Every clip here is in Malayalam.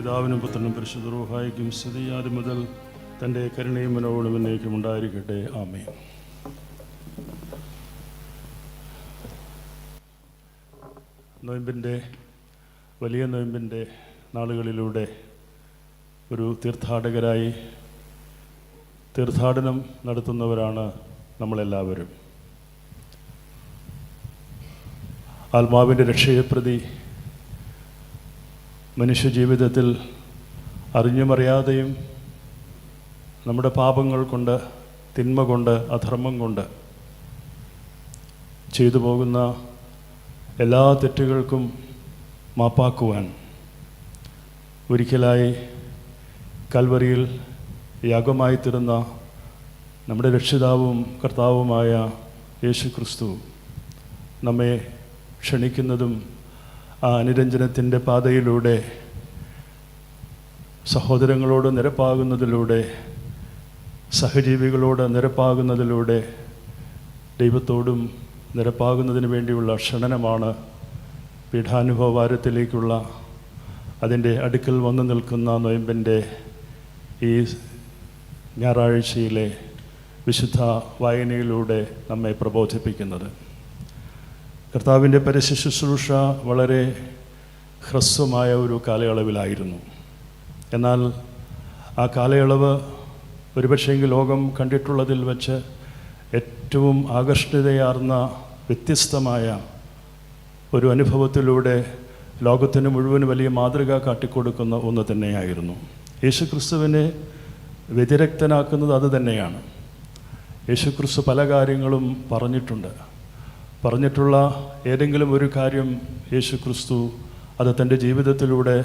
പിതാവിനും പുത്രനും പരിശുദ്ധ റൂഹായിക്കും സ്ഥിതി ആദ്യം മുതൽ തന്റെ കരുണയും മനോവളും എന്നേക്കും ഉണ്ടായിരിക്കട്ടെ. ആമേ നൊയമ്പിന്റെ വലിയ നൊയമ്പിന്റെ നാളുകളിലൂടെ ഒരു തീർത്ഥാടകരായി തീർത്ഥാടനം നടത്തുന്നവരാണ് നമ്മളെല്ലാവരും. ആത്മാവിന്റെ രക്ഷയെ പ്രതി മനുഷ്യജീവിതത്തിൽ അറിഞ്ഞുമറിയാതെയും നമ്മുടെ പാപങ്ങൾ കൊണ്ട് തിന്മ കൊണ്ട് അധർമ്മം കൊണ്ട് ചെയ്തു പോകുന്ന എല്ലാ തെറ്റുകൾക്കും മാപ്പാക്കുവാൻ ഒരിക്കലായി കൽവറിയിൽ യാഗമായി തീർന്ന നമ്മുടെ രക്ഷിതാവും കർത്താവുമായ യേശു ക്രിസ്തു നമ്മെ ക്ഷണിക്കുന്നതും ആ അനുരഞ്ജനത്തിന്റെ പാതയിലൂടെ സഹോദരങ്ങളോട് നിരപ്പാകുന്നതിലൂടെ സഹജീവികളോട് നിരപ്പാകുന്നതിലൂടെ ദൈവത്തോടും നിരപ്പാകുന്നതിന് വേണ്ടിയുള്ള ക്ഷണനമാണ് പീഠാനുഭവവാരത്തിലേക്കുള്ള അതിന്റെ അടുക്കൽ വന്നു നിൽക്കുന്ന നൊയമ്പന്റെ ഈ ഞായറാഴ്ചയിലെ വിശുദ്ധ വായനയിലൂടെ നമ്മെ പ്രബോധിപ്പിക്കുന്നത്. കർത്താവിന്റെ പരസ്യ ശുശ്രൂഷ വളരെ ഹ്രസ്വമായ ഒരു കാലയളവിലായിരുന്നു. എന്നാൽ ആ കാലയളവ് ഒരുപക്ഷെങ്കിൽ ലോകം കണ്ടിട്ടുള്ളതിൽ വെച്ച് ഏറ്റവും ആകർഷണീയതയാർന്ന വ്യത്യസ്തമായ ഒരു അനുഭവത്തിലൂടെ ലോകത്തിന് മുഴുവൻ വലിയ മാതൃക കാട്ടിക്കൊടുക്കുന്ന ഒന്ന് തന്നെയായിരുന്നു. യേശുക്രിസ്തുവിനെ വ്യതിരക്തനാക്കുന്നത് അത് തന്നെയാണ്. യേശുക്രിസ്തു പല കാര്യങ്ങളും പറഞ്ഞിട്ടുണ്ട്. പറഞ്ഞിട്ടുള്ള ഏതെങ്കിലും ഒരു കാര്യം യേശു ക്രിസ്തു അത് തന്റെ ജീവിതത്തിലൂടെ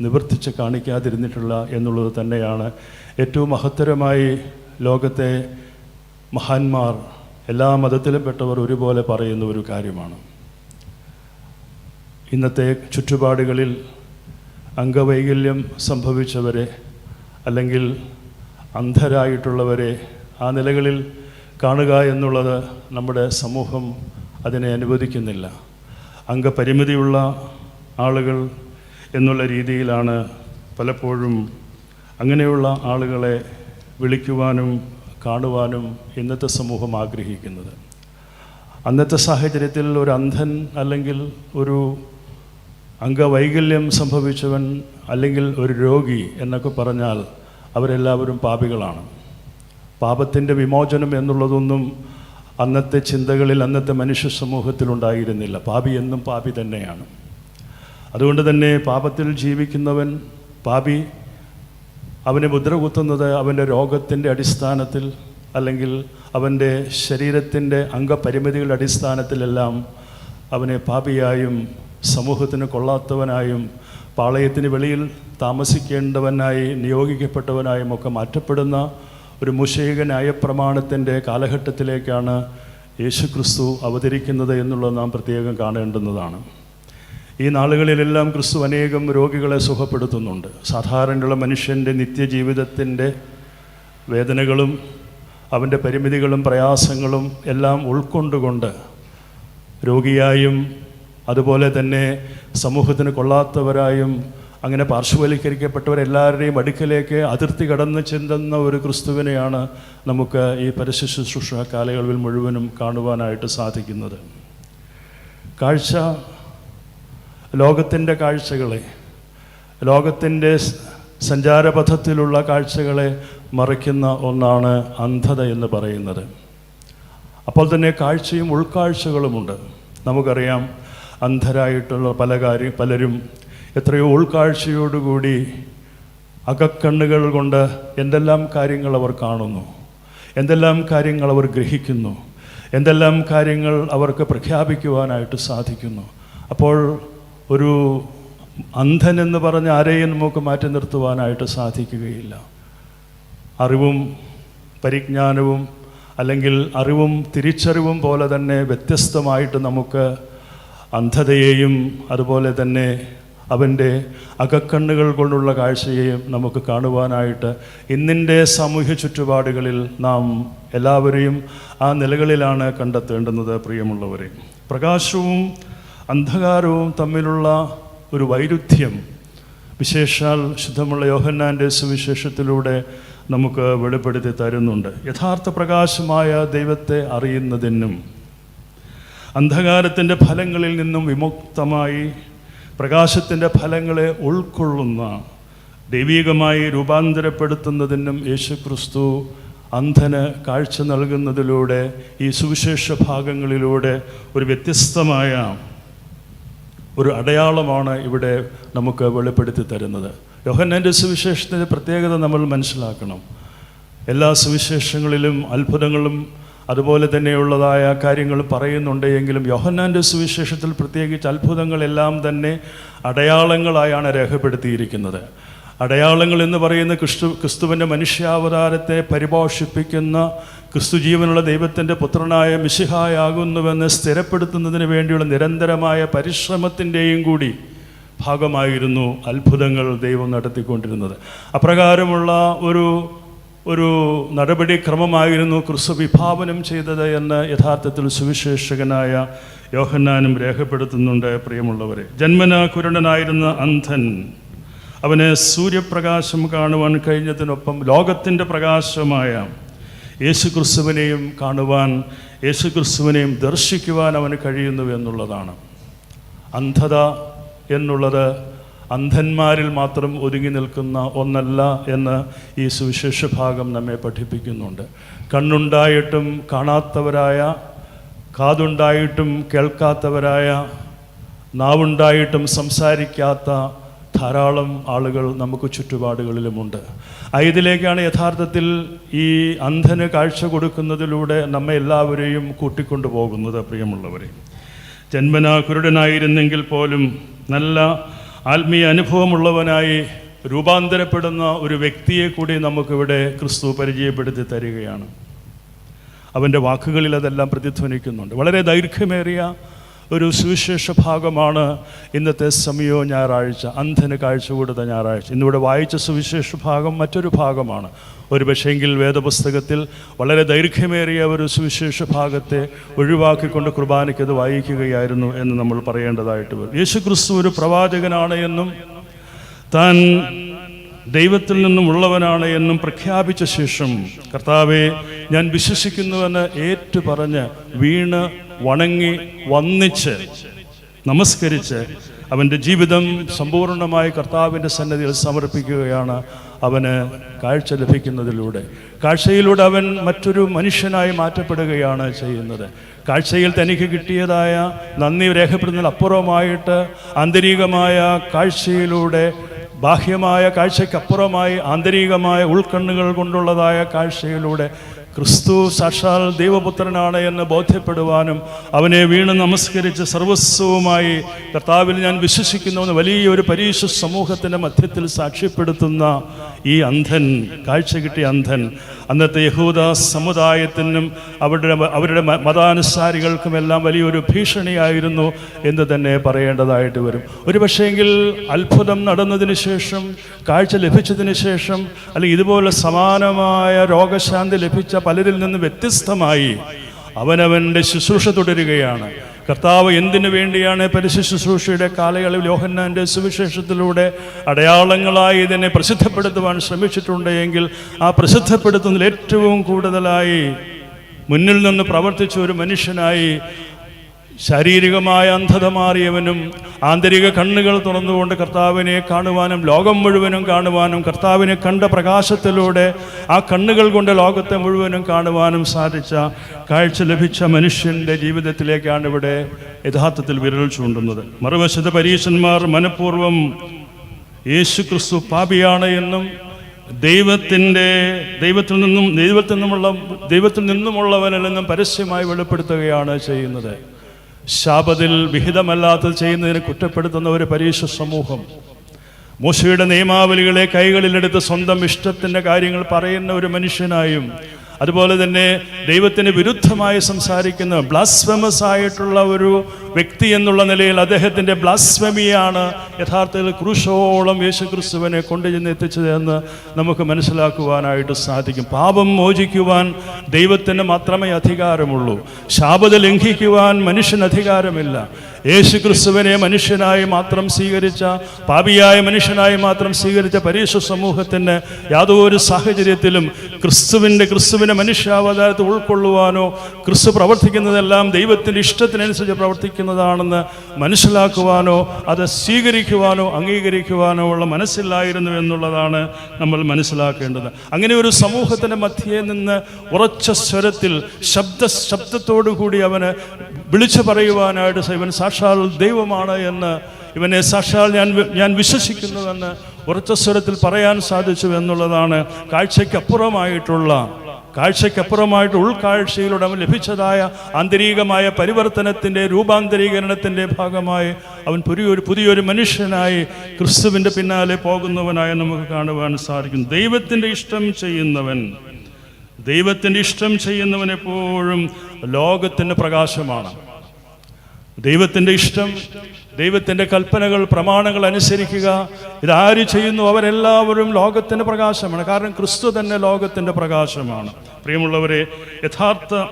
നിവർത്തിച്ച് കാണിക്കാതിരുന്നിട്ടുള്ള എന്നുള്ളത് തന്നെയാണ്. ഏറ്റവും മഹത്തരമായി ലോകത്തെ മഹാന്മാർ എല്ലാ മതത്തിലും പെട്ടവർ ഒരുപോലെ പറയുന്ന ഒരു കാര്യമാണ്. ഇന്നത്തെ ചുറ്റുപാടുകളിൽ അംഗവൈകല്യം സംഭവിച്ചവരെ അല്ലെങ്കിൽ അന്ധരായിട്ടുള്ളവരെ ആ നിലകളിൽ കാണുക എന്നുള്ളത് നമ്മുടെ സമൂഹം അതിനെ അനുവദിക്കുന്നില്ല. അംഗപരിമിതിയുള്ള ആളുകൾ എന്നുള്ള രീതിയിലാണ് പലപ്പോഴും അങ്ങനെയുള്ള ആളുകളെ വിളിക്കുവാനും കാണുവാനും ഇന്നത്തെ സമൂഹം ആഗ്രഹിക്കുന്നത്. അന്നത്തെ സാഹചര്യത്തിൽ ഒരു അന്ധൻ അല്ലെങ്കിൽ ഒരു അംഗവൈകല്യം സംഭവിച്ചവൻ അല്ലെങ്കിൽ ഒരു രോഗി എന്നൊക്കെ പറഞ്ഞാൽ അവരെല്ലാവരും പാപികളാണ്. പാപത്തിന്റെ വിമോചനം എന്നുള്ളതൊന്നും അന്നത്തെ ചിന്തകളിൽ അന്നത്തെ മനുഷ്യ സമൂഹത്തിൽ ഉണ്ടായിരുന്നില്ല. പാപി എന്നും പാപി തന്നെയാണ്. അതുകൊണ്ട് തന്നെ പാപത്തിൽ ജീവിക്കുന്നവൻ പാപി അവനെ മുദ്ര കുത്തുന്നത് അവന്റെ രോഗത്തിന്റെ അടിസ്ഥാനത്തിൽ അല്ലെങ്കിൽ അവന്റെ ശരീരത്തിന്റെ അംഗപരിമിതികളുടെ അടിസ്ഥാനത്തിലെല്ലാം അവനെ പാപിയായും സമൂഹത്തിന് കൊള്ളാത്തവനായും പാളയത്തിന് വെളിയിൽ താമസിക്കേണ്ടവനായി നിയോഗിക്കപ്പെട്ടവനായും ഒക്കെ മാറ്റപ്പെടുന്ന ഒരു മുഷേക ന്യായപ്രമാണത്തിന്റെ കാലഘട്ടത്തിലേക്കാണ് യേശുക്രിസ്തു അവതരിക്കുന്നത് എന്നുള്ളത് നാം പ്രത്യേകം കാണേണ്ടുന്നതാണ്. ഈ നാളുകളിലെല്ലാം ക്രിസ്തു അനേകം രോഗികളെ സുഖപ്പെടുത്തുന്നുണ്ട്. സാധാരണയുള്ള മനുഷ്യന്റെ നിത്യജീവിതത്തിന്റെ വേദനകളും അവന്റെ പരിമിതികളും പ്രയാസങ്ങളും എല്ലാം ഉൾക്കൊണ്ടുകൊണ്ട് രോഗിയായും അതുപോലെ തന്നെ സമൂഹത്തിന് കൊള്ളാത്തവരായും അങ്ങനെ പാർശ്വവൽക്കരിക്കപ്പെട്ടവരെല്ലാവരുടെയും അടുക്കലേക്ക് അതിർത്തി കടന്ന് ചെന്തുന്ന ഒരു ക്രിസ്തുവിനെയാണ് നമുക്ക് ഈ പരസ്യ ശുശ്രൂഷ കാലയളവിൽ മുഴുവനും കാണുവാനായിട്ട് സാധിക്കുന്നത്. കാഴ്ച ലോകത്തിന്റെ കാഴ്ചകളെ ലോകത്തിന്റെ സഞ്ചാരപഥത്തിലുള്ള കാഴ്ചകളെ മറിക്കുന്ന ഒന്നാണ് അന്ധത എന്ന് പറയുന്നത്. അപ്പോൾ തന്നെ കാഴ്ചയും ഉൾക്കാഴ്ചകളുമുണ്ട്. നമുക്കറിയാം അന്ധരായിട്ടുള്ള പല കാര്യം പലരും എത്രയോ ഉൾക്കാഴ്ചയോടുകൂടി അകക്കണ്ണുകൾ കൊണ്ട് എന്തെല്ലാം കാര്യങ്ങൾ അവർ കാണുന്നു എന്തെല്ലാം കാര്യങ്ങൾ അവർ ഗ്രഹിക്കുന്നു എന്തെല്ലാം കാര്യങ്ങൾ അവർക്ക് പ്രഖ്യാപിക്കുവാനായിട്ട് സാധിക്കുന്നു. അപ്പോൾ ഒരു അന്ധൻ എന്ന് പറഞ്ഞ് ആരെയും നമുക്ക് മാറ്റി നിർത്തുവാനായിട്ട് സാധിക്കുകയില്ല. അറിവും പരിജ്ഞാനവും അല്ലെങ്കിൽ അറിവും തിരിച്ചറിവും പോലെ തന്നെ വ്യത്യസ്തമായിട്ട് നമുക്ക് അന്ധതയെയും അതുപോലെ തന്നെ അവന്റെ അകക്കണ്ണുകൾ കൊണ്ടുള്ള കാഴ്ചയെയും നമുക്ക് കാണുവാനായിട്ട് ഇന്നിന്റെ സാമൂഹ്യ ചുറ്റുപാടുകളിൽ നാം എല്ലാവരെയും ആ നിലകളിലാണ് കണ്ടെത്തേണ്ടുന്നത് പ്രിയമുള്ളവരെ. പ്രകാശവും അന്ധകാരവും തമ്മിലുള്ള ഒരു വൈരുദ്ധ്യം വിശേഷാൽ ശുദ്ധമുള്ള യോഹന്നാന്റെ സുവിശേഷത്തിലൂടെ നമുക്ക് വെളിപ്പെടുത്തി തരുന്നുണ്ട്. യഥാർത്ഥ പ്രകാശമായ ദൈവത്തെ അറിയുന്നതിനും അന്ധകാരത്തിന്റെ ഫലങ്ങളിൽ നിന്നും വിമുക്തമായി പ്രകാശത്തിന്റെ ഫലങ്ങളെ ഉൾക്കൊള്ളുന്ന ദൈവികമായി രൂപാന്തരപ്പെടുത്തുന്നതിനും യേശുക്രിസ്തു അന്ധന് കാഴ്ച നൽകുന്നതിലൂടെ ഈ സുവിശേഷ ഭാഗങ്ങളിലൂടെ ഒരു വ്യത്യസ്തമായ ഒരു അടയാളമാണ് ഇവിടെ നമുക്ക് വെളിപ്പെടുത്തി തരുന്നത്. യോഹന്നന്റെ സുവിശേഷത്തിന്റെ പ്രത്യേകത നമ്മൾ മനസ്സിലാക്കണം. എല്ലാ സുവിശേഷങ്ങളിലും അത്ഭുതങ്ങളും അതുപോലെ തന്നെയുള്ളതായ കാര്യങ്ങൾ പറയുന്നുണ്ട് എങ്കിലും യോഹന്നാന്റെ സുവിശേഷത്തിൽ പ്രത്യേകിച്ച് അത്ഭുതങ്ങളെല്ലാം തന്നെ അടയാളങ്ങളായാണ് രേഖപ്പെടുത്തിയിരിക്കുന്നത്. അടയാളങ്ങൾ എന്ന് പറയുന്ന ക്രിസ്തു ക്രിസ്തുവിന്റെ മനുഷ്യാവതാരത്തെ പരിപോഷിപ്പിക്കുന്ന ക്രിസ്തു ജീവനുള്ള ദൈവത്തിന്റെ പുത്രനായ മിശിഹായാകുന്നുവെന്ന് സ്ഥിരപ്പെടുത്തുന്നതിന് വേണ്ടിയുള്ള നിരന്തരമായ പരിശ്രമത്തിന്റെയും കൂടി ഭാഗമായിരുന്നു അത്ഭുതങ്ങൾ ദൈവം നടത്തിക്കൊണ്ടിരുന്നത്. അപ്രകാരമുള്ള ഒരു ഒരു നടപടിക്രമമായിരുന്നു ക്രിസ്തു വിഭാവനം ചെയ്തത് എന്ന് യഥാർത്ഥത്തിൽ സുവിശേഷകനായ യോഹന്നാനും രേഖപ്പെടുത്തുന്നുണ്ട് പ്രിയമുള്ളവരെ. ജന്മന കുരുടനായിരുന്ന അന്ധൻ അവന് സൂര്യപ്രകാശം കാണുവാൻ കഴിഞ്ഞതിനൊപ്പം ലോകത്തിന്റെ പ്രകാശമായ യേശു ക്രിസ്തുവിനെയും കാണുവാൻ യേശു ക്രിസ്തുവിനെയും ദർശിക്കുവാൻ അവന് കഴിയുന്നു എന്നുള്ളതാണ്. അന്ധത എന്നുള്ളത് അന്ധന്മാരിൽ മാത്രം ഒരുങ്ങി നിൽക്കുന്ന ഒന്നല്ല എന്ന് ഈ സുവിശേഷ ഭാഗം നമ്മെ പഠിപ്പിക്കുന്നുണ്ട്. കണ്ണുണ്ടായിട്ടും കാണാത്തവരായ കാതുണ്ടായിട്ടും കേൾക്കാത്തവരായ നാവുണ്ടായിട്ടും സംസാരിക്കാത്ത ധാരാളം ആളുകൾ നമുക്ക് ചുറ്റുപാടുകളിലുമുണ്ട്. ഇതിലേക്കാണ് യഥാർത്ഥത്തിൽ ഈ അന്ധന് കാഴ്ച കൊടുക്കുന്നതിലൂടെ നമ്മെ എല്ലാവരെയും കൂട്ടിക്കൊണ്ടു പോകുന്നത് പ്രിയമുള്ളവരെ. ജന്മനാ കുരുടനായിരുന്നെങ്കിൽ പോലും നല്ല ആത്മീയ അനുഭവമുള്ളവനായി രൂപാന്തരപ്പെടുന്ന ഒരു വ്യക്തിയെ കൂടി നമുക്കിവിടെ ക്രിസ്തു പരിചയപ്പെടുത്തി തരികയാണ്. അവന്റെ വാക്കുകളിൽ അതെല്ലാം പ്രതിധ്വനിക്കുന്നുണ്ട്. വളരെ ദൈർഘ്യമേറിയ ഒരു സുവിശേഷ ഭാഗമാണ് ഇന്നത്തെ സമയോ ഞായറാഴ്ച അന്ധന് കാഴ്ച കൊടുത്ത ഞായറാഴ്ച. ഇന്നിവിടെ വായിച്ച സുവിശേഷ ഭാഗം മറ്റൊരു ഭാഗമാണ്. ഒരു പക്ഷേങ്കിൽ വേദപുസ്തകത്തിൽ വളരെ ദൈർഘ്യമേറിയ ഒരു സുവിശേഷ ഭാഗത്തെ ഒഴിവാക്കിക്കൊണ്ട് കുർബാനയ്ക്ക് അത് വായിക്കുകയായിരുന്നു എന്ന് നമ്മൾ പറയേണ്ടതായിട്ട് വരും. യേശു ക്രിസ്തു ഒരു പ്രവാചകനാണ് എന്നും താൻ ദൈവത്തിൽ നിന്നും ഉള്ളവനാണ് എന്നും പ്രഖ്യാപിച്ച ശേഷം കർത്താവെ ഞാൻ വിശ്വസിക്കുന്നുവെന്ന് ഏറ്റു പറഞ്ഞ് വീണ് വണങ്ങി വന്നിച്ച് നമസ്കരിച്ച് അവന്റെ ജീവിതം സമ്പൂർണമായി കർത്താവിന്റെ സന്നദ്ധിയിൽ സമർപ്പിക്കുകയാണ് അവന് കാഴ്ച ലഭിക്കുന്നതിലൂടെ. കാഴ്ചയിലൂടെ അവൻ മറ്റൊരു മനുഷ്യനായി മാറ്റപ്പെടുകയാണ് ചെയ്യുന്നത്. കാഴ്ചയിൽ തനിക്ക് കിട്ടിയതായ നന്ദി രേഖപ്പെടുന്നതിന് അപ്പുറമായിട്ട് ആന്തരികമായ കാഴ്ചയിലൂടെ ബാഹ്യമായ കാഴ്ചയ്ക്കപ്പുറമായി ആന്തരികമായ ഉൾക്കണ്ണുകൾ കൊണ്ടുള്ളതായ കാഴ്ചയിലൂടെ ക്രിസ്തു സാക്ഷാൽ ദൈവപുത്രനാണ് എന്ന് ബോധ്യപ്പെടുവാനും അവനെ വീണ് നമസ്കരിച്ച് സർവസ്വവുമായി കർത്താവിൽ ഞാൻ വിശ്വസിക്കുന്നുവെന്ന് വലിയൊരു പരീക്ഷ സമൂഹത്തിന്റെ മധ്യത്തിൽ സാക്ഷ്യപ്പെടുത്തുന്ന ഈ അന്ധൻ കാഴ്ച കിട്ടിയ അന്ധൻ അന്നത്തെ യഹൂദ സമുദായത്തിനും അവരുടെ അവരുടെ മതാനുസാരികൾക്കുമെല്ലാം വലിയൊരു ഭീഷണിയായിരുന്നു എന്ന് തന്നെ പറയേണ്ടതായിട്ട് വരും. ഒരു പക്ഷേങ്കിൽ അത്ഭുതം നടന്നതിന് ശേഷം കാഴ്ച ലഭിച്ചതിന് ശേഷം അല്ലെങ്കിൽ ഇതുപോലെ സമാനമായ രോഗശാന്തി ലഭിച്ച പലരിൽ നിന്ന് വ്യത്യസ്തമായി അവനവന്റെ ശുശ്രൂഷ തുടരുകയാണ്. കർത്താവ് എന്തിനു വേണ്ടിയാണ് പരിശു ശുശ്രൂഷയുടെ കാലയളവിൽ യോഹന്നാന്റെ സുവിശേഷത്തിലൂടെ അടയാളങ്ങളായി ഇതിനെ പ്രസിദ്ധപ്പെടുത്തുവാൻ ശ്രമിച്ചിട്ടുണ്ട് എങ്കിൽ ആ പ്രസിദ്ധപ്പെടുത്തുന്നതിൽ ഏറ്റവും കൂടുതലായി മുന്നിൽ നിന്ന് പ്രവർത്തിച്ച ഒരു മനുഷ്യനായി ശാരീരികമായ അന്ധത മാറിയവനും ആന്തരിക കണ്ണുകൾ തുറന്നുകൊണ്ട് കർത്താവിനെ കാണുവാനും ലോകം മുഴുവനും കാണുവാനും കർത്താവിനെ കണ്ട പ്രകാശത്തിലൂടെ ആ കണ്ണുകൾ കൊണ്ട് ലോകത്തെ മുഴുവനും കാണുവാനും സാധിച്ച കാഴ്ച ലഭിച്ച മനുഷ്യന്റെ ജീവിതത്തിലേക്കാണ് ഇവിടെ യഥാർത്ഥത്തിൽ വിരൽ ചൂണ്ടുന്നത്. മറുവശത്ത് പരീശന്മാർ മനഃപൂർവം യേശു ക്രിസ്തു പാപിയാണ് എന്നും ദൈവത്തിന്റെ ദൈവത്തിൽ നിന്നും ദൈവത്തിൽ നിന്നുമുള്ള ദൈവത്തിൽ നിന്നുമുള്ളവനല്ലെന്നും പരസ്യമായി വെളിപ്പെടുത്തുകയാണ് ചെയ്യുന്നത്. ശാപത്തിൽ വിഹിതമല്ലാത്തത് ചെയ്യുന്നതിന് കുറ്റപ്പെടുത്തുന്ന ഒരു പരീക്ഷ സമൂഹം. മോശയുടെ നിയമാവലികളെ കൈകളിലെടുത്ത് സ്വന്തം ഇഷ്ടത്തിന്റെ കാര്യങ്ങൾ പറയുന്ന ഒരു മനുഷ്യനായും അതുപോലെ തന്നെ ദൈവത്തിന് വിരുദ്ധമായി സംസാരിക്കുന്ന ബ്ലാസ്ഫമസ് ആയിട്ടുള്ള ഒരു വ്യക്തി എന്നുള്ള നിലയിൽ അദ്ദേഹത്തിന്റെ ബ്ലാസ്വമിയാണ് യഥാർത്ഥത്തിൽ ക്രൂശോളം യേശു ക്രിസ്തുവിനെ കൊണ്ടുചെന്ന് എത്തിച്ചത് എന്ന് നമുക്ക് മനസ്സിലാക്കുവാനായിട്ട് സാധിക്കും. പാപം മോചിക്കുവാൻ ദൈവത്തിന് മാത്രമേ അധികാരമുള്ളൂ. ശാപത ലംഘിക്കുവാൻ മനുഷ്യന് അധികാരമില്ല. യേശു ക്രിസ്തുവിനെ മനുഷ്യനായി മാത്രം സ്വീകരിച്ച പാപിയായ മനുഷ്യനായി മാത്രം സ്വീകരിച്ച പരീക്ഷ സമൂഹത്തിന് യാതൊരു സാഹചര്യത്തിലും ക്രിസ്തുവിന്റെ ക്രിസ്തുവിനെ മനുഷ്യാവതാരത്തെ ഉൾക്കൊള്ളുവാനോ ക്രിസ്തു പ്രവർത്തിക്കുന്നതെല്ലാം ദൈവത്തിന്റെ ഇഷ്ടത്തിനനുസരിച്ച് പ്രവർത്തിക്കുന്നതാണെന്ന് മനസ്സിലാക്കുവാനോ അത് സ്വീകരിക്കുവാനോ അംഗീകരിക്കുവാനോ ഉള്ള മനസ്സില്ലായിരുന്നു എന്നുള്ളതാണ് നമ്മൾ മനസ്സിലാക്കേണ്ടത്. അങ്ങനെ ഒരു സമൂഹത്തിന്റെ മധ്യേ നിന്ന് ഉറച്ച സ്വരത്തിൽ ശബ്ദ ശബ്ദത്തോടു കൂടി അവന് വിളിച്ചു പറയുവാനായിട്ട് ഇവൻ സാക്ഷാൽ ദൈവമാണ് എന്ന് ഇവനെ സാക്ഷാൽ ഞാൻ ഞാൻ വിശ്വസിക്കുന്നുവെന്ന് ഉറച്ച സ്വരത്തിൽ പറയാൻ സാധിച്ചു എന്നുള്ളതാണ് കാഴ്ചയ്ക്കപ്പുറമായിട്ടുള്ള കാഴ്ചയ്ക്കപ്പുറമായിട്ട് ഉൾക്കാഴ്ചയിലൂടെ അവൻ ലഭിച്ചതായ ആന്തരികമായ പരിവർത്തനത്തിന്റെ രൂപാന്തരീകരണത്തിന്റെ ഭാഗമായി അവൻ പുതിയൊരു പുതിയൊരു മനുഷ്യനായി ക്രിസ്തുവിന്റെ പിന്നാലെ പോകുന്നവനായി നമുക്ക് കാണുവാൻ സാധിക്കും. ദൈവത്തിന്റെ ഇഷ്ടം ചെയ്യുന്നവൻ ദൈവത്തിന്റെ ഇഷ്ടം ചെയ്യുന്നവൻ എപ്പോഴും ലോകത്തിന്റെ പ്രകാശമാണ്. ദൈവത്തിന്റെ ഇഷ്ടം ദൈവത്തിന്റെ കൽപ്പനകൾ പ്രമാണങ്ങൾ അനുസരിക്കുക. ഇതാര് ചെയ്യുന്നു? അവരെല്ലാവരും ലോകത്തിന്റെ പ്രകാശമാണ്. കാരണം ക്രിസ്തു തന്നെ ലോകത്തിന്റെ പ്രകാശമാണ്. പ്രിയമുള്ളവരെ യഥാർത്ഥ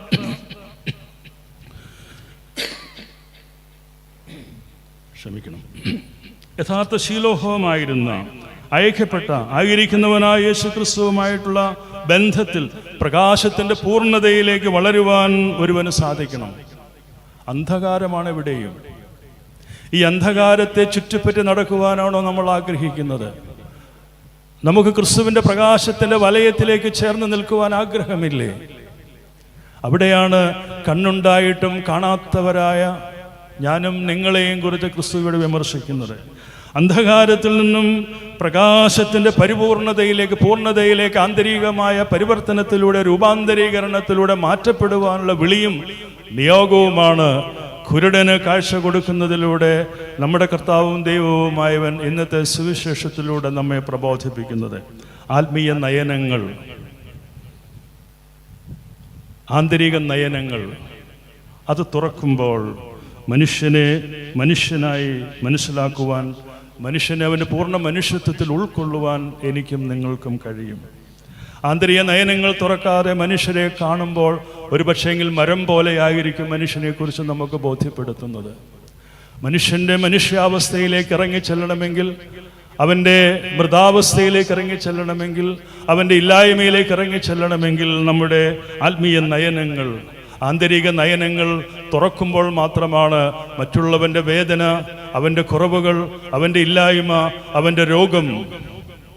ക്ഷമിക്കണം. യഥാർത്ഥ ശീലോഹമായിരുന്ന അയക്കപ്പെട്ട ആയിരിക്കുന്നവനായ യേശു ക്രിസ്തുവുമായിട്ടുള്ള ബന്ധത്തിൽ പ്രകാശത്തിന്റെ പൂർണതയിലേക്ക് വളരുവാൻ ഒരുവന് സാധിക്കണം. അന്ധകാരമാണ് എവിടെയും. ഈ അന്ധകാരത്തെ ചുറ്റിപ്പറ്റി നടക്കുവാനാണോ നമ്മൾ ആഗ്രഹിക്കുന്നത്? നമുക്ക് ക്രിസ്തുവിന്റെ പ്രകാശത്തിന്റെ വലയത്തിലേക്ക് ചേർന്ന് നിൽക്കുവാൻ ആഗ്രഹമില്ലേ? അവിടെയാണ് കണ്ണുണ്ടായിട്ടും കാണാത്തവരായ ഞാനും നിങ്ങളെയും കുറിച്ച് ക്രിസ്തുവിടെ വിമർശിക്കുന്നത്. അന്ധകാരത്തിൽ നിന്നും പ്രകാശത്തിന്റെ പരിപൂർണതയിലേക്ക് പൂർണതയിലേക്ക് ആന്തരികമായ പരിവർത്തനത്തിലൂടെ രൂപാന്തരീകരണത്തിലൂടെ മാറ്റപ്പെടുവാനുള്ള വിളിയും നിയോഗവുമാണ് കുരുടന് കാഴ്ച കൊടുക്കുന്നതിലൂടെ നമ്മുടെ കർത്താവും ദൈവവുമായവൻ ഇന്നത്തെ സുവിശേഷത്തിലൂടെ നമ്മെ പ്രബോധിപ്പിക്കുന്നത്. ആത്മീയ നയനങ്ങൾ ആന്തരിക നയനങ്ങൾ അത് തുറക്കുമ്പോൾ മനുഷ്യനെ മനുഷ്യനായി മനസ്സിലാക്കുവാൻ മനുഷ്യനെ അവന്റെ പൂർണ മനുഷ്യത്വത്തിൽ ഉൾക്കൊള്ളുവാൻ എനിക്കും നിങ്ങൾക്കും കഴിയും. ആന്തരിക നയനങ്ങൾ തുറക്കാതെ മനുഷ്യരെ കാണുമ്പോൾ ഒരു പക്ഷേങ്കിൽ മരം പോലെയായിരിക്കും മനുഷ്യനെക്കുറിച്ച് നമുക്ക് ബോധ്യപ്പെടുത്തുന്നത്. മനുഷ്യന്റെ മനുഷ്യാവസ്ഥയിലേക്ക് ഇറങ്ങിച്ചെല്ലണമെങ്കിൽ അവന്റെ മൃതാവസ്ഥയിലേക്ക് ഇറങ്ങിച്ചെല്ലണമെങ്കിൽ അവന്റെ ഇല്ലായ്മയിലേക്ക് ഇറങ്ങിച്ചെല്ലണമെങ്കിൽ നമ്മുടെ ആത്മീയ നയനങ്ങൾ ആന്തരിക നയനങ്ങൾ തുറക്കുമ്പോൾ മാത്രമാണ് മറ്റുള്ളവന്റെ വേദന അവന്റെ കുറവുകൾ അവന്റെ ഇല്ലായ്മ അവന്റെ രോഗം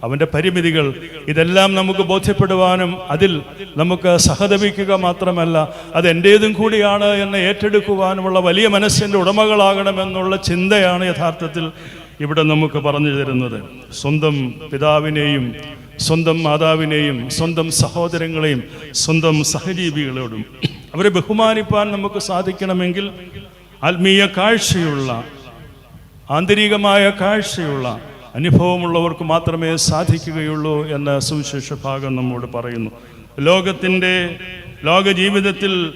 അവന്റെ പരിമിതികൾ. ഇതെല്ലാം നമുക്ക് ബോധ്യപ്പെടുവാനും അതിൽ നമുക്ക് സഹതപിക്കുക മാത്രമല്ല അത് എന്റേതും കൂടിയാണ് എന്ന് ഏറ്റെടുക്കുവാനുമുള്ള വലിയ മനസ്സിന്റെ ഉടമകളാകണമെന്നുള്ള ചിന്തയാണ് യഥാർത്ഥത്തിൽ ഇവിടെ നമുക്ക് പറഞ്ഞു തരുന്നത്. സ്വന്തം പിതാവിനെയും സ്വന്തം മാതാവിനെയും സ്വന്തം സഹോദരങ്ങളെയും സ്വന്തം സഹജീവികളോടും. അവരെ ബഹുമാനിപ്പാൻ നമുക്ക് സാധിക്കണമെങ്കിൽ ആത്മീയ കാഴ്ചയുള്ള ആന്തരികമായ കാഴ്ചയുള്ള അനുഭവമുള്ളവർക്ക് മാത്രമേ സാധിക്കുകയുള്ളൂ എന്ന സുവിശേഷ ഭാഗം നമ്മോട് പറയുന്നു. ലോകത്തിന്റെ ലോക ജീവിതത്തിൽ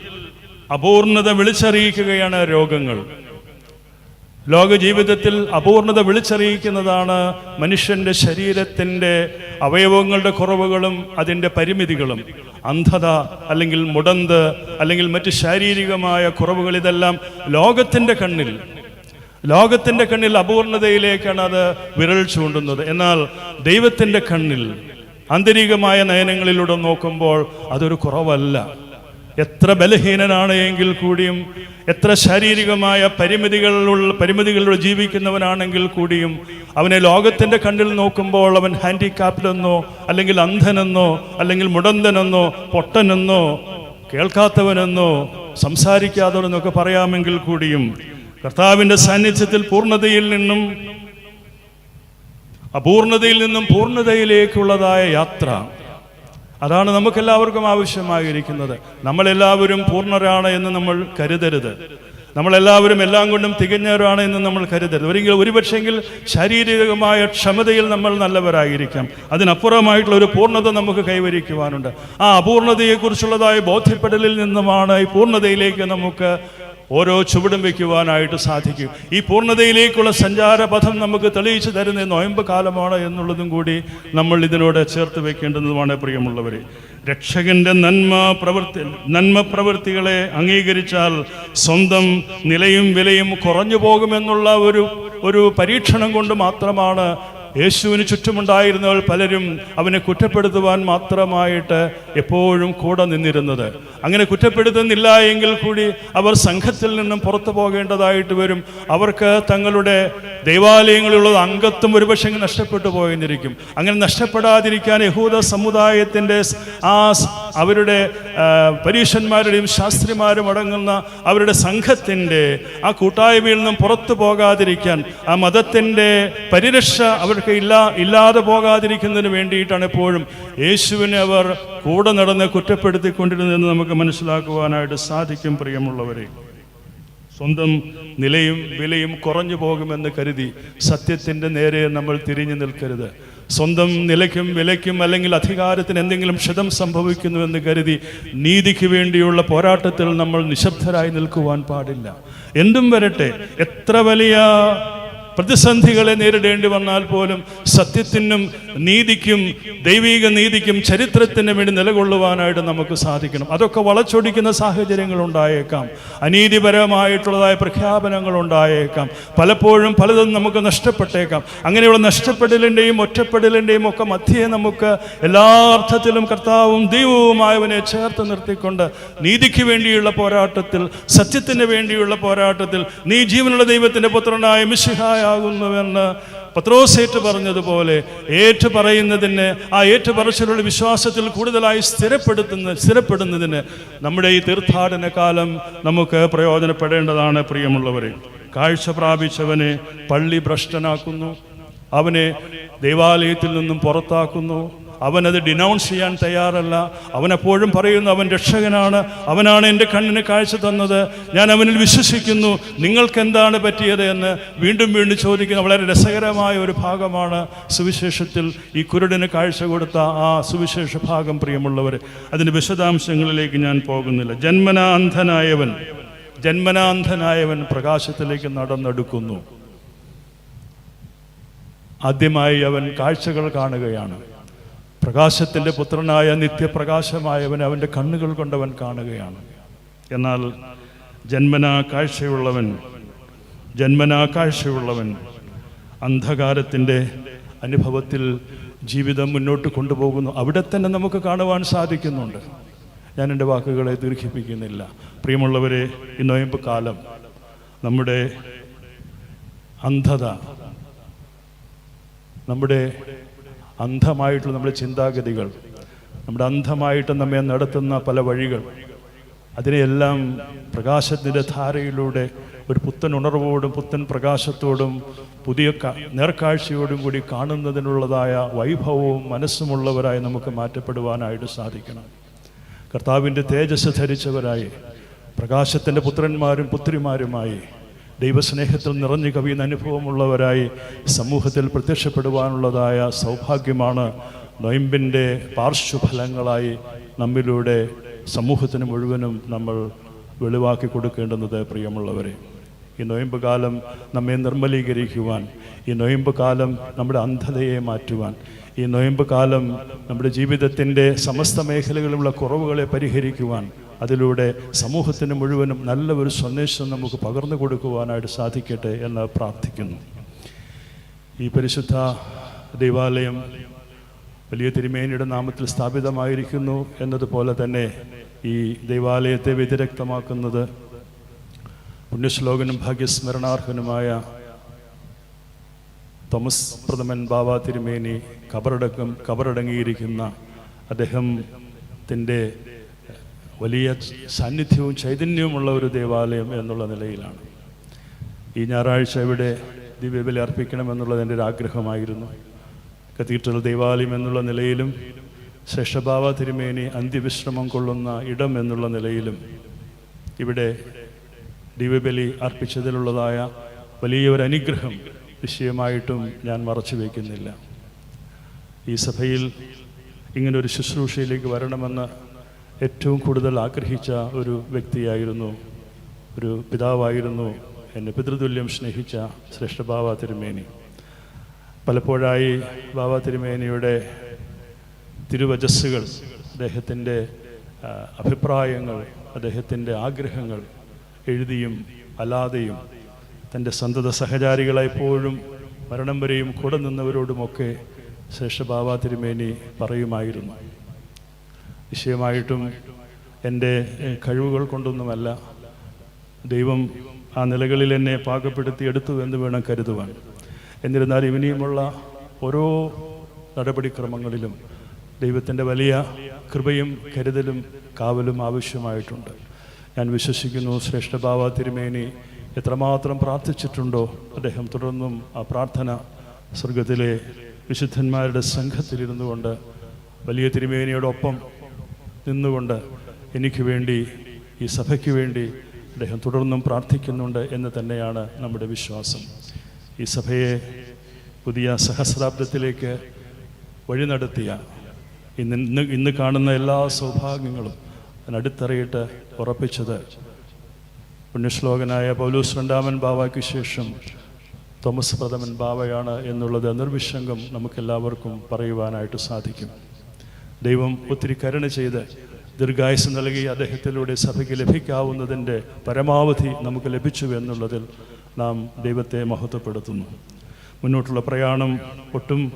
അപൂർണത വിളിച്ചറിയിക്കുകയാണ് രോഗങ്ങൾ. ലോക ജീവിതത്തിൽ അപൂർണത വിളിച്ചറിയിക്കുന്നതാണ് മനുഷ്യന്റെ ശരീരത്തിന്റെ അവയവങ്ങളുടെ കുറവുകളും അതിന്റെ പരിമിതികളും. അന്ധത അല്ലെങ്കിൽ മുടന്ത് അല്ലെങ്കിൽ മറ്റ് ശാരീരികമായ കുറവുകൾ ഇതെല്ലാം ലോകത്തിന്റെ കണ്ണിൽ. ലോകത്തിന്റെ കണ്ണിൽ അപൂർണതയിലേക്കാണ് അത് വിരൽ ചൂണ്ടുന്നത്. എന്നാൽ ദൈവത്തിന്റെ കണ്ണിൽ ആന്തരികമായ നയനങ്ങളിലൂടെ നോക്കുമ്പോൾ അതൊരു കുറവല്ല. എത്ര ബലഹീനനാണ് എങ്കിൽ കൂടിയും എത്ര ശാരീരികമായ പരിമിതികളിലുള്ള പരിമിതികളിലൂടെ ജീവിക്കുന്നവനാണെങ്കിൽ കൂടിയും അവനെ ലോകത്തിന്റെ കണ്ണിൽ നോക്കുമ്പോൾ അവൻ ഹാൻഡിക്കാപ്പിലെന്നോ അല്ലെങ്കിൽ അന്ധനെന്നോ അല്ലെങ്കിൽ മുടന്തനെന്നോ പൊട്ടനെന്നോ കേൾക്കാത്തവനെന്നോ സംസാരിക്കാത്തവനെന്നൊക്കെ പറയാമെങ്കിൽ കൂടിയും കർത്താവിന്റെ സാന്നിധ്യത്തിൽ പൂർണതയിൽ നിന്നും അപൂർണതയിൽ നിന്നും പൂർണതയിലേക്കുള്ളതായ യാത്ര അതാണ് നമുക്കെല്ലാവർക്കും ആവശ്യമായിരിക്കുന്നത്. നമ്മളെല്ലാവരും പൂർണരാണ് എന്ന് നമ്മൾ കരുതരുത്. നമ്മളെല്ലാവരും എല്ലാം കൊണ്ടും തികഞ്ഞവരാണ് എന്ന് നമ്മൾ കരുതരുത്. ഒരിക്കൽ ഒരുപക്ഷെങ്കിൽ ശാരീരികമായ ക്ഷമതയിൽ നമ്മൾ നല്ലവരായിരിക്കാം. അതിനപ്പുറമായിട്ടുള്ള ഒരു പൂർണത നമുക്ക് കൈവരിക്കുവാനുണ്ട്. ആ അപൂർണതയെക്കുറിച്ചുള്ളതായ ബോധ്യപ്പെടലിൽ നിന്നുമാണ് ഈ പൂർണതയിലേക്ക് നമുക്ക് ഓരോ ചുവടും വയ്ക്കുവാനായിട്ട് സാധിക്കും. ഈ പൂർണതയിലേക്കുള്ള സഞ്ചാരപഥം നമുക്ക് തെളിയിച്ചു തരുന്ന നോയമ്പ് കാലമാണ് എന്നുള്ളതും കൂടി നമ്മൾ ഇതിനോട് ചേർത്ത് വെക്കേണ്ടതുമാണ് പ്രിയമുള്ളവരെ. രക്ഷകന്റെ നന്മ പ്രവൃത്തി നന്മ പ്രവൃത്തികളെ അംഗീകരിച്ചാൽ സ്വന്തം നിലയും വിലയും കുറഞ്ഞു പോകുമെന്നുള്ള ഒരു ഒരു പരീക്ഷണം കൊണ്ട് മാത്രമാണ് യേശുവിന് ചുറ്റുമുണ്ടായിരുന്നവർ പലരും അവനെ കുറ്റപ്പെടുത്തുവാൻ മാത്രമായിട്ട് എപ്പോഴും കൂടെ നിന്നിരുന്നത്. അങ്ങനെ കുറ്റപ്പെടുത്തുന്നില്ല എങ്കിൽ കൂടി അവർ സംഘത്തിൽ നിന്നും പുറത്തു പോകേണ്ടതായിട്ട് വരും. അവർക്ക് തങ്ങളുടെ ദൈവാലയങ്ങളിലുള്ള അംഗത്വം ഒരുപക്ഷെ നഷ്ടപ്പെട്ടു പോയെന്നിരിക്കും. അങ്ങനെ നഷ്ടപ്പെടാതിരിക്കാൻ യഹൂദ സമുദായത്തിന്റെ ആ അവരുടെ പരീക്ഷന്മാരുടെയും ശാസ്ത്രിമാരും അടങ്ങുന്ന അവരുടെ സംഘത്തിന്റെ ആ കൂട്ടായ്മയിൽ നിന്നും പുറത്തു പോകാതിരിക്കാൻ ആ മതത്തിന്റെ പരിരക്ഷ അവർക്ക് ഇല്ല ഇല്ലാതെ പോകാതിരിക്കുന്നതിന് വേണ്ടിയിട്ടാണ് എപ്പോഴും യേശുവിനെ അവർ കൂടെ നടന്ന് കുറ്റപ്പെടുത്തിക്കൊണ്ടിരുന്നതെന്ന് നമുക്ക് മനസ്സിലാക്കുവാനായിട്ട് സാധിക്കും പ്രിയമുള്ളവരെ. സ്വന്തം നിലയും വിലയും കുറഞ്ഞു പോകുമെന്ന് കരുതി സത്യത്തിന്റെ നേരെ നമ്മൾ തിരിഞ്ഞു നിൽക്കരുത്. സ്വന്തം നിലയ്ക്കും വിലയ്ക്കും അല്ലെങ്കിൽ അധികാരത്തിന് എന്തെങ്കിലും ക്ഷതം സംഭവിക്കുന്നുവെന്ന് കരുതി നീതിക്ക് വേണ്ടിയുള്ള പോരാട്ടത്തിൽ നമ്മൾ നിശബ്ദരായി നിൽക്കുവാൻ പാടില്ല. എന്തും വരട്ടെ എത്ര വലിയ പ്രതിസന്ധികളെ നേരിടേണ്ടി വന്നാൽ പോലും സത്യത്തിനും നീതിക്കും ദൈവിക നീതിക്കും ചരിത്രത്തിനും വേണ്ടി നിലകൊള്ളുവാനായിട്ട് നമുക്ക് സാധിക്കണം. അതൊക്കെ വളച്ചൊടിക്കുന്ന സാഹചര്യങ്ങൾ ഉണ്ടായേക്കാം. അനീതിപരമായിട്ടുള്ളതായ പ്രഖ്യാപനങ്ങൾ ഉണ്ടായേക്കാം. പലപ്പോഴും പലതും നമുക്ക് നഷ്ടപ്പെട്ടേക്കാം. അങ്ങനെയുള്ള നഷ്ടപ്പെടലിന്റെയും ഒറ്റപ്പെടലിന്റെയും ഒക്കെ മധ്യേ നമുക്ക് എല്ലാ അർത്ഥത്തിലും കർത്താവും ദൈവവുമായവനെ ചേർത്ത് നിർത്തിക്കൊണ്ട് നീതിക്ക് വേണ്ടിയുള്ള പോരാട്ടത്തിൽ സത്യത്തിന് വേണ്ടിയുള്ള പോരാട്ടത്തിൽ നീ ജീവനുള്ള ദൈവത്തിന്റെ പുത്രനായ മിശിഹായാകുന്നുവെന്ന് പത്രോസേറ്റ് പറഞ്ഞതുപോലെ ഏറ്റു പറയുന്നതിന് ആ ഏറ്റുപറച്ചിലുള്ള വിശ്വാസത്തിൽ കൂടുതലായി സ്ഥിരപ്പെടുത്തുന്ന സ്ഥിരപ്പെടുന്നതിന് നമ്മുടെ ഈ തീർത്ഥാടന കാലം നമുക്ക് പ്രയോജനപ്പെടേണ്ടതാണ് പ്രിയമുള്ളവരെ. കാഴ്ച പ്രാപിച്ചവനെ പള്ളി ഭ്രഷ്ടനാക്കുന്നു. അവനെ ദേവാലയത്തിൽ നിന്നും പുറത്താക്കുന്നു. അവനത് ഡിനൗൺസ് ചെയ്യാൻ തയ്യാറല്ല. അവനെപ്പോഴും പറയുന്നു അവൻ രക്ഷകനാണ്. അവനാണ് എന്റെ കണ്ണിന് കാഴ്ച തന്നത്. ഞാൻ അവനിൽ വിശ്വസിക്കുന്നു. നിങ്ങൾക്ക് എന്താണ് പറ്റിയത്? എന്ന് വീണ്ടും വീണ്ടും ചോദിക്കുന്ന വളരെ രസകരമായ ഒരു ഭാഗമാണ് സുവിശേഷത്തിൽ ഈ കുരുടിന് കാഴ്ച കൊടുത്ത ആ സുവിശേഷ ഭാഗം പ്രിയമുള്ളവർ അതിന്റെ വിശദാംശങ്ങളിലേക്ക് ഞാൻ പോകുന്നില്ല. ജന്മനാന്ധനായവൻ ജന്മനാന്ധനായവൻ പ്രകാശത്തിലേക്ക് നടന്നെടുക്കുന്നു. ആദ്യമായി അവൻ കാഴ്ചകൾ കാണുകയാണ്. പ്രകാശത്തിന്റെ പുത്രനായ നിത്യപ്രകാശമായവൻ അവന്റെ കണ്ണുകൾ കൊണ്ടവൻ കാണുകയാണ്. എന്നാൽ ജന്മനാ കാഴ്ചയുള്ളവൻ ജന്മനാ കാഴ്ചയുള്ളവൻ അന്ധകാരത്തിന്റെ അനുഭവത്തിൽ ജീവിതം മുന്നോട്ട് കൊണ്ടുപോകുന്നു. അവിടെ തന്നെ നമുക്ക് കാണുവാൻ സാധിക്കുന്നുണ്ട്. ഞാൻ എന്റെ വാക്കുകളെ ദീർഘിപ്പിക്കുന്നില്ല. പ്രിയമുള്ളവരെ ഈ നോയമ്പ് കാലം നമ്മുടെ അന്ധത നമ്മുടെ അന്ധമായിട്ടുള്ള നമ്മുടെ ചിന്താഗതികൾ നമ്മുടെ അന്ധമായിട്ട് നമ്മെ നടത്തുന്ന പല വഴികൾ അതിനെയെല്ലാം പ്രകാശത്തിന്റെ ധാരയിലൂടെ ഒരു പുത്തൻ ഉണർവോടും പുത്തൻ പ്രകാശത്തോടും പുതിയ നേർക്കാഴ്ചയോടും കൂടി കാണുന്നതിനുള്ളതായ വൈഭവവും മനസ്സുമുള്ളവരായി നമുക്ക് മാറ്റപ്പെടുവാനായിട്ട് സാധിക്കണം. കർത്താവിന്റെ തേജസ് ധരിച്ചവരായി പ്രകാശത്തിന്റെ പുത്രന്മാരും പുത്രിമാരുമായി ദൈവസ്നേഹത്തിൽ നിറഞ്ഞു കവിയുന്ന അനുഭവമുള്ളവരായി സമൂഹത്തിൽ പ്രത്യക്ഷപ്പെടുവാനുള്ളതായ സൗഭാഗ്യമാണ് നൊയമ്പിന്റെ പാർശ്വഫലങ്ങളായി നമ്മിലൂടെ സമൂഹത്തിന് മുഴുവനും നമ്മൾ വെളിവാക്കി കൊടുക്കേണ്ടുന്നത് പ്രിയമുള്ളവരെ. ഈ നൊയമ്പ് കാലം നമ്മെ നിർമ്മലീകരിക്കുവാൻ ഈ നൊയമ്പ് കാലം നമ്മുടെ അന്ധതയെ മാറ്റുവാൻ ഈ നൊയമ്പ് കാലം നമ്മുടെ ജീവിതത്തിന്റെ സമസ്ത മേഖലകളിലുള്ള കുറവുകളെ പരിഹരിക്കുവാൻ അതിലൂടെ സമൂഹത്തിന് മുഴുവനും നല്ല ഒരു സന്ദേശം നമുക്ക് പകർന്നു കൊടുക്കുവാനായിട്ട് സാധിക്കട്ടെ എന്ന് പ്രാർത്ഥിക്കുന്നു. ഈ പരിശുദ്ധ ദൈവാലയം വലിയ തിരുമേനിയുടെ നാമത്തിൽ സ്ഥാപിതമായിരിക്കുന്നു എന്നതുപോലെ തന്നെ ഈ ദൈവാലയത്തെ വ്യതിരക്തമാക്കുന്നത് പുണ്യശ്ലോകനും ഭാഗ്യസ്മരണാർഹനുമായ തോമസ് പ്രഥമൻ ബാബ തിരുമേനി കബറടക്കം കബറടങ്ങിയിരിക്കുന്ന അദ്ദേഹത്തിന്റെ വലിയ സാന്നിധ്യവും ചൈതന്യവുമുള്ള ഒരു ദേവാലയം എന്നുള്ള നിലയിലാണ്. ഈ ഞായറാഴ്ച ഇവിടെ ദിവ്യബലി അർപ്പിക്കണമെന്നുള്ളത് എന്റെ ഒരു ആഗ്രഹമായിരുന്നു കത്തീഡ്രൽ ദേവാലയം എന്നുള്ള നിലയിലും ശേഷഭാവ തിരുമേനി അന്ത്യവിശ്രമം കൊള്ളുന്ന ഇടം എന്നുള്ള നിലയിലും ഇവിടെ ദിവ്യബലി അർപ്പിച്ചതിലുള്ളതായ വലിയൊരു അനുഗ്രഹം വിഷയമായിട്ടും ഞാൻ മറച്ചു വയ്ക്കുന്നില്ല ഈ സഭയിൽ ഇങ്ങനൊരു ശുശ്രൂഷയിലേക്ക് വരണമെന്ന് ഏറ്റവും കൂടുതൽ ആഗ്രഹിച്ച ഒരു വ്യക്തിയായിരുന്നു ഒരു പിതാവായിരുന്നു എന്നെ പിതൃതുല്യം സ്നേഹിച്ച ശ്രേഷ്ഠ ബാബ തിരുമേനി. പലപ്പോഴായി ബാബ തിരുമേനിയുടെ തിരുവചസ്സുകൾ അദ്ദേഹത്തിന്റെ അഭിപ്രായങ്ങൾ അദ്ദേഹത്തിന്റെ ആഗ്രഹങ്ങൾ എഴുതിയും അല്ലാതെയും തന്റെ സന്തത സഹചാരികളെപ്പോഴും മരണം വരെയും കൂടെ നിന്നവരോടുമൊക്കെ ശേഷബാബ ബാബ തിരുമേനി പറയുമായിരുന്നു. നിശ്ചയമായിട്ടും എന്റെ കഴിവുകൾ കൊണ്ടൊന്നുമല്ല. ദൈവം ആ നിലകളിൽ എന്നെ പാകപ്പെടുത്തി എടുത്തു എന്ന് വേണം കരുതുവാൻ. എന്നിരുന്നാലും ഇനിയുമുള്ള ഓരോ നടപടിക്രമങ്ങളിലും ദൈവത്തിന്റെ വലിയ കൃപയും കരുതലും കാവലും ആവശ്യമായിട്ടുണ്ട്. ഞാൻ വിശ്വസിക്കുന്നു ശ്രേഷ്ഠ ബാബ തിരുമേനി. എത്രമാത്രം പ്രാർത്ഥിച്ചിട്ടുണ്ടോ അദ്ദേഹം? തുടർന്നും ആ പ്രാർത്ഥന സ്വർഗത്തിലെ വിശുദ്ധന്മാരുടെ സംഘത്തിലിരുന്നു കൊണ്ട് വലിയ തിരുമേനിയോടൊപ്പം നിന്നുകൊണ്ട് എനിക്ക് വേണ്ടി ഈ സഭയ്ക്ക് വേണ്ടി അദ്ദേഹം തുടർന്നും പ്രാർത്ഥിക്കുന്നുണ്ട് എന്ന് തന്നെയാണ് നമ്മുടെ വിശ്വാസം. ഈ സഭയെ പുതിയ സഹസ്രാബ്ദത്തിലേക്ക് വഴി നടത്തിയ ഇന്ന് ഇന്ന് കാണുന്ന എല്ലാ സൗഭാഗ്യങ്ങളും അതിനടുത്തറിയിട്ട് ഉറപ്പിച്ചത്. പുണ്യശ്ലോകനായ പൗലൂസ് രണ്ടാമൻ ബാവയ്ക്ക് ശേഷം തോമസ് പ്രഥമൻ ബാവയാണ് എന്നുള്ളത് നിർവിശങ്കം നമുക്കെല്ലാവർക്കും പറയുവാനായിട്ട് സാധിക്കും. ദൈവം ഒത്തിരി കരുണ ചെയ്ത് ദീർഘായുസ് നൽകി അദ്ദേഹത്തിലൂടെ സഭയ്ക്ക് ലഭിക്കാവുന്നതിന്റെ പരമാവധി നമുക്ക് ലഭിച്ചു എന്നുള്ളതിൽ നാം ദൈവത്തെ മഹത്വപ്പെടുത്തുന്നു. മുന്നോട്ടുള്ള പ്രയാണം ഒട്ടും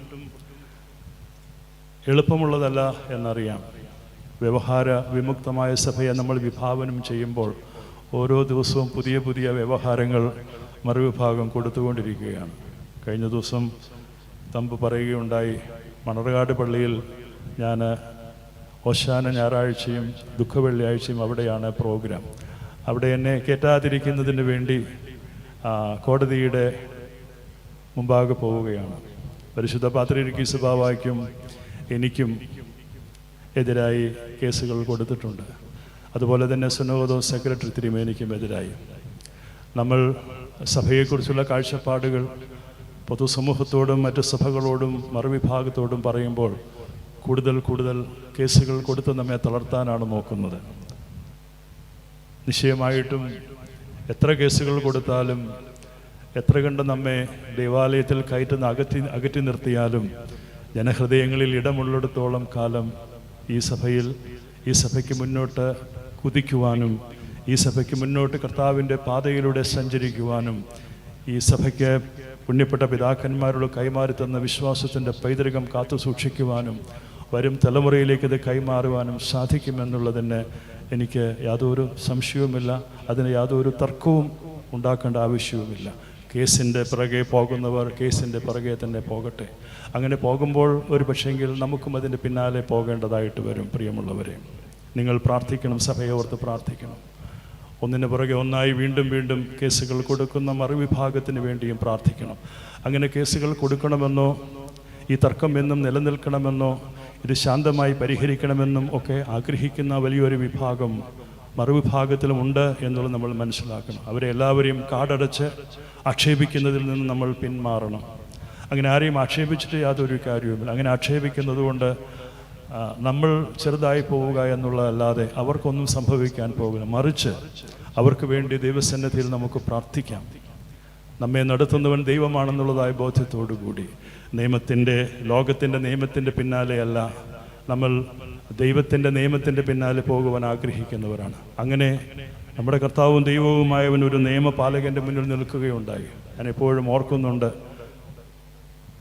എളുപ്പമുള്ളതല്ല എന്നറിയാം. വ്യവഹാര വിമുക്തമായ സഭയെ നമ്മൾ വിഭാവനം ചെയ്യുമ്പോൾ ഓരോ ദിവസവും പുതിയ പുതിയ വ്യവഹാരങ്ങൾ മറുവിഭാഗം കൊടുത്തുകൊണ്ടിരിക്കുകയാണ്. കഴിഞ്ഞ ദിവസം തമ്പ് പറയുകയുണ്ടായി മണർകാട് പള്ളിയിൽ ഞാൻ ഓശാന ഞായറാഴ്ചയും ദുഃഖവെള്ളിയാഴ്ചയും അവിടെയാണ് പ്രോഗ്രാം. അവിടെ എന്നെ കയറ്റാതിരിക്കുന്നതിന് വേണ്ടി കോടതിയുടെ മുമ്പാകെ പോവുകയാണ്. പരിശുദ്ധ പാത്രിരിക്കീസ് ബാവായ്ക്കും എനിക്കും എതിരായി കേസുകൾ കൊടുത്തിട്ടുണ്ട്. അതുപോലെ തന്നെ സുനോദോ സെക്രട്ടറി തിരുമേനിക്കും എതിരായി. നമ്മൾ സഭയെക്കുറിച്ചുള്ള കാഴ്ചപ്പാടുകൾ പൊതുസമൂഹത്തോടും മറ്റ് സഭകളോടും മറുവിഭാഗത്തോടും പറയുമ്പോൾ കൂടുതൽ കൂടുതൽ കേസുകൾ കൊടുത്ത് നമ്മെ തളർത്താനാണ് നോക്കുന്നത്. നിശ്ചയമായിട്ടും എത്ര കേസുകൾ കൊടുത്താലും എത്ര കണ്ട് നമ്മെ ദേവാലയത്തിൽ കയറ്റുന്ന അകറ്റി അകറ്റി നിർത്തിയാലും ജനഹൃദയങ്ങളിൽ ഇടമുള്ളിടത്തോളം കാലം ഈ സഭയിൽ ഈ സഭയ്ക്ക് മുന്നോട്ട് കുതിക്കുവാനും ഈ സഭയ്ക്ക് മുന്നോട്ട് കർത്താവിന്റെ പാതയിലൂടെ സഞ്ചരിക്കുവാനും ഈ സഭയ്ക്ക് പുണ്യപ്പെട്ട പിതാക്കന്മാരോട് കൈമാറി തന്ന വിശ്വാസത്തിന്റെ പൈതൃകം കാത്തു സൂക്ഷിക്കുവാനും വരും തലമുറയിലേക്ക് ഇത് കൈമാറുവാനും സാധിക്കുമെന്നുള്ളതിന് എനിക്ക് യാതൊരു സംശയവുമില്ല. അതിന് യാതൊരു തർക്കവും ഉണ്ടാക്കേണ്ട ആവശ്യവുമില്ല. കേസിന്റെ പിറകെ പോകുന്നവർ കേസിന്റെ പിറകെ തന്നെ പോകട്ടെ. അങ്ങനെ പോകുമ്പോൾ ഒരു പക്ഷേങ്കിൽ നമുക്കും അതിന്റെ പിന്നാലെ പോകേണ്ടതായിട്ട് വരും പ്രിയമുള്ളവരെ. നിങ്ങൾ പ്രാർത്ഥിക്കണം സഭയോർത്ത് പ്രാർത്ഥിക്കണം. ഒന്നിന് പുറകെ ഒന്നായി വീണ്ടും വീണ്ടും കേസുകൾ കൊടുക്കുന്ന മറുവിഭാഗത്തിന് വേണ്ടിയും പ്രാർത്ഥിക്കണം. അങ്ങനെ കേസുകൾ കൊടുക്കണമെന്നോ ഈ തർക്കം എന്നും നിലനിൽക്കണമെന്നോ ഇത് ശാന്തമായി പരിഹരിക്കണമെന്നും ഒക്കെ ആഗ്രഹിക്കുന്ന വലിയൊരു വിഭാഗം മറുവിഭാഗത്തിലുമുണ്ട് എന്നുള്ളത് നമ്മൾ മനസ്സിലാക്കണം. അവരെ എല്ലാവരെയും കാടടച്ച് ആക്ഷേപിക്കുന്നതിൽ നിന്ന് നമ്മൾ പിന്മാറണം. അങ്ങനെ ആരെയും ആക്ഷേപിച്ചിട്ട് യാതൊരു കാര്യവുമില്ല. അങ്ങനെ ആക്ഷേപിക്കുന്നത് കൊണ്ട് നമ്മൾ ചെറുതായി പോവുക എന്നുള്ളതല്ലാതെ അവർക്കൊന്നും സംഭവിക്കാൻ പോകില്ല. മറിച്ച് അവർക്ക് വേണ്ടി ദൈവസന്നിധിയിൽ നമുക്ക് പ്രാർത്ഥിക്കാം. നമ്മെ നടത്തുന്നവൻ ദൈവമാണെന്നുള്ളതായ ബോധ്യത്തോടു കൂടി നിയമത്തിന്റെ ലോകത്തിന്റെ നിയമത്തിന്റെ പിന്നാലെയല്ല നമ്മൾ ദൈവത്തിന്റെ നിയമത്തിന്റെ പിന്നാലെ പോകുവാൻ ആഗ്രഹിക്കുന്നവരാണ്. അങ്ങനെ നമ്മുടെ കർത്താവും ദൈവവുമായവൻ ഒരു നിയമപാലകന്റെ മുന്നിൽ നിൽക്കുകയുണ്ടായി. ഞാൻ എപ്പോഴും ഓർക്കുന്നുണ്ട്.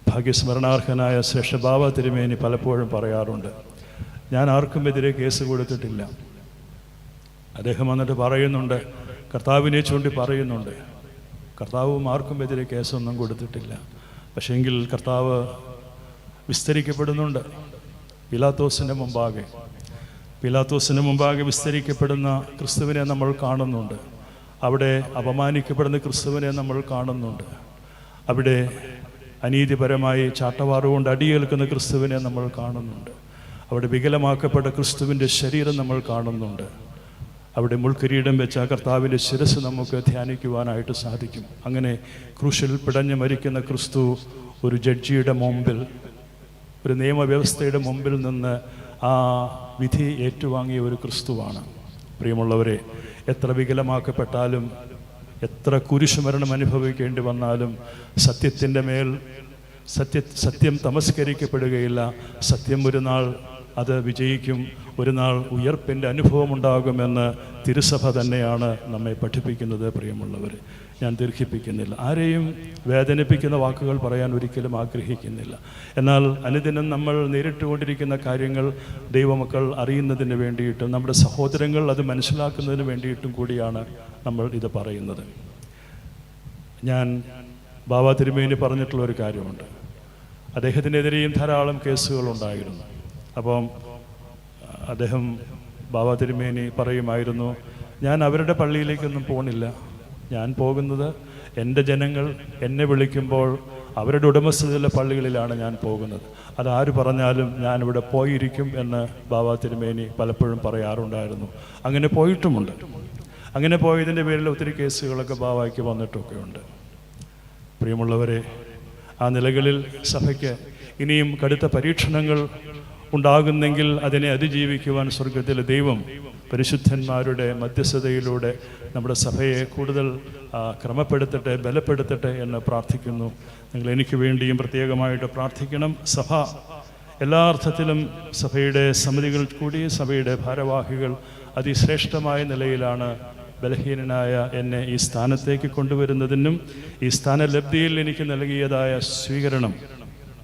ഭാഗ്യസ്മരണാർഹനായ ശ്രേഷ്ഠ ബാബ തിരുമേനി പലപ്പോഴും പറയാറുണ്ട്. ഞാൻ ആർക്കുമെതിരെ കേസ് കൊടുത്തിട്ടില്ല. അദ്ദേഹം വന്നിട്ട് പറയുന്നുണ്ട്. കർത്താവിനെ ചൂണ്ടി പറയുന്നുണ്ട്. കർത്താവും ആർക്കും എതിരെ കേസൊന്നും കൊടുത്തിട്ടില്ല. പക്ഷേങ്കിൽ കർത്താവ് വിസ്തരിക്കപ്പെടുന്നുണ്ട്. പിലാത്തോസിന്റെ മുമ്പാകെ. പിലാത്തോസിന് മുമ്പാകെ വിസ്തരിക്കപ്പെടുന്ന ക്രിസ്തുവിനെ നമ്മൾ കാണുന്നുണ്ട്. അവിടെ അപമാനിക്കപ്പെടുന്ന ക്രിസ്തുവിനെ നമ്മൾ കാണുന്നുണ്ട്. അവിടെ അനീതിപരമായി ചാട്ടവാറുകൊണ്ട് അടിയേൽക്കുന്ന ക്രിസ്തുവിനെ നമ്മൾ കാണുന്നുണ്ട്. അവിടെ വികലമാക്കപ്പെട്ട ക്രിസ്തുവിന്റെ ശരീരം നമ്മൾ കാണുന്നുണ്ട്. അവിടെ മുൾക്കിരീടം വെച്ച കർത്താവിന്റെ ശിരസ് നമുക്ക് ധ്യാനിക്കുവാനായിട്ട് സാധിക്കും. അങ്ങനെ ക്രൂശിൽ പിടഞ്ഞു മരിക്കുന്ന ക്രിസ്തു ഒരു ജഡ്ജിയുടെ മുമ്പിൽ ഒരു നിയമവ്യവസ്ഥയുടെ മുമ്പിൽ നിന്ന് ആ വിധി ഏറ്റുവാങ്ങിയ ഒരു ക്രിസ്തുവാണ്. പ്രിയമുള്ളവരെ എത്ര വികലമാക്കപ്പെട്ടാലും എത്ര കുരിശുമരണം അനുഭവിക്കേണ്ടി വന്നാലും സത്യത്തിന്റെ മേൽ സത്യ സത്യം തമസ്കരിക്കപ്പെടുകയില്ല. സത്യം ഒരു നാൾ അത് വിജയിക്കും ഒരു നാൾ ഉയർപ്പിന്റെ അനുഭവമുണ്ടാകുമെന്ന് തിരുസഭ തന്നെയാണ് നമ്മെ പഠിപ്പിക്കുന്നത് പ്രിയമുള്ളവർ ഞാൻ ദീർഘിപ്പിക്കുന്നില്ല. ആരെയും വേദനിപ്പിക്കുന്ന വാക്കുകൾ പറയാൻ ഒരിക്കലും ആഗ്രഹിക്കുന്നില്ല. എന്നാൽ അനുദിനം നമ്മൾ നേരിട്ടുകൊണ്ടിരിക്കുന്ന കാര്യങ്ങൾ ദൈവമക്കൾ അറിയുന്നതിന് വേണ്ടിയിട്ടും നമ്മുടെ സഹോദരങ്ങൾ അത് മനസ്സിലാക്കുന്നതിന് വേണ്ടിയിട്ടും കൂടിയാണ് നമ്മൾ ഇത് പറയുന്നത്. ഞാൻ ബാബ തിരുമേനി പറഞ്ഞിട്ടുള്ള ഒരു കാര്യമുണ്ട്. അദ്ദേഹത്തിനെതിരെയും ധാരാളം കേസുകൾ ഉണ്ടായിരുന്നു അപ്പം അദ്ദേഹം ബാബ തിരുമേനി പറയുമായിരുന്നു ഞാൻ അവരുടെ പള്ളിയിലേക്കൊന്നും പോണില്ല. ഞാൻ പോകുന്നത് എന്റെ ജനങ്ങൾ എന്നെ വിളിക്കുമ്പോൾ അവരുടെ ഉടമസ്ഥതയിലെ പള്ളികളിലാണ് ഞാൻ പോകുന്നത്. അതാര് പറഞ്ഞാലും ഞാനിവിടെ പോയിരിക്കും എന്ന് ബാബാ തിരുമേനി പലപ്പോഴും പറയാറുണ്ടായിരുന്നു. അങ്ങനെ പോയിട്ടുമുണ്ട്. അങ്ങനെ പോയതിന്റെ പേരിൽ ഒത്തിരി കേസുകളൊക്കെ ബാബായ്ക്ക് വന്നിട്ടൊക്കെ ഉണ്ട് പ്രിയമുള്ളവരെ ആ നിലകളിൽ സഭയ്ക്ക് ഇനിയും കടുത്ത പരീക്ഷണങ്ങൾ ഉണ്ടാകുന്നെങ്കിൽ അതിനെ അതിജീവിക്കുവാൻ സ്വർഗത്തിലെ ദൈവം പരിശുദ്ധന്മാരുടെ മധ്യസ്ഥതയിലൂടെ നമ്മുടെ സഭയെ കൂടുതൽ ക്രമപ്പെടുത്തട്ടെ ബലപ്പെടുത്തട്ടെ എന്ന് പ്രാർത്ഥിക്കുന്നു. നിങ്ങൾ എനിക്ക് വേണ്ടിയും പ്രത്യേകമായിട്ട് പ്രാർത്ഥിക്കണം. സഭ എല്ലാ അർത്ഥത്തിലും സഭയുടെ സമിതികൾ കൂടി സഭയുടെ ഭാരവാഹികൾ അതിശ്രേഷ്ഠമായ നിലയിലാണ് ബലഹീനനായ എന്നെ ഈ സ്ഥാനത്തേക്ക് കൊണ്ടുവരുന്നതിനും ഈ സ്ഥാനലബ്ധിയിൽ എനിക്ക് നൽകിയതായ സ്വീകരണം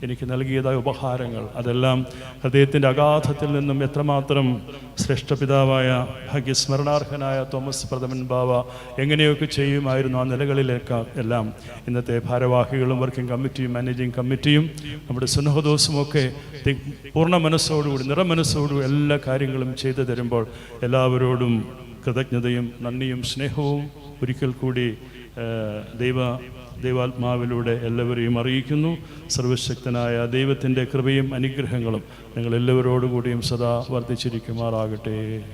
എനിക്ക് നൽകിയതായ ഉപഹാരങ്ങൾ. അതെല്ലാം ഹൃദയത്തിന്റെ അഗാധത്തിൽ നിന്നും എത്രമാത്രം ശ്രേഷ്ഠപിതാവായ ഭാഗ്യസ്മരണാർഹനായ തോമസ് പ്രഥമൻ ബാവ എങ്ങനെയൊക്കെ ചെയ്യുമായിരുന്നു ആ നിലകളിലേക്ക് എല്ലാം. ഇന്നത്തെ ഭാരവാഹികളും വർക്കിംഗ് കമ്മിറ്റിയും മാനേജിംഗ് കമ്മിറ്റിയും നമ്മുടെ സ്നേഹദോസുമൊക്കെ പൂർണ മനസ്സോടുകൂടി നിറമനസ്സോടുകൂടി എല്ലാ കാര്യങ്ങളും ചെയ്തു തരുമ്പോൾ എല്ലാവരോടും കൃതജ്ഞതയും നന്ദിയും സ്നേഹവും ഒരിക്കൽ കൂടി ദൈവ ദൈവാത്മാവിലൂടെ എല്ലാവരെയും അറിയിക്കുന്നു. സർവശക്തനായ ദൈവത്തിന്റെ കൃപയും അനുഗ്രഹങ്ങളും നിങ്ങൾ എല്ലാവരോടുകൂടിയും സദാ വർദ്ധിച്ചിരിക്കുമാറാകട്ടെ.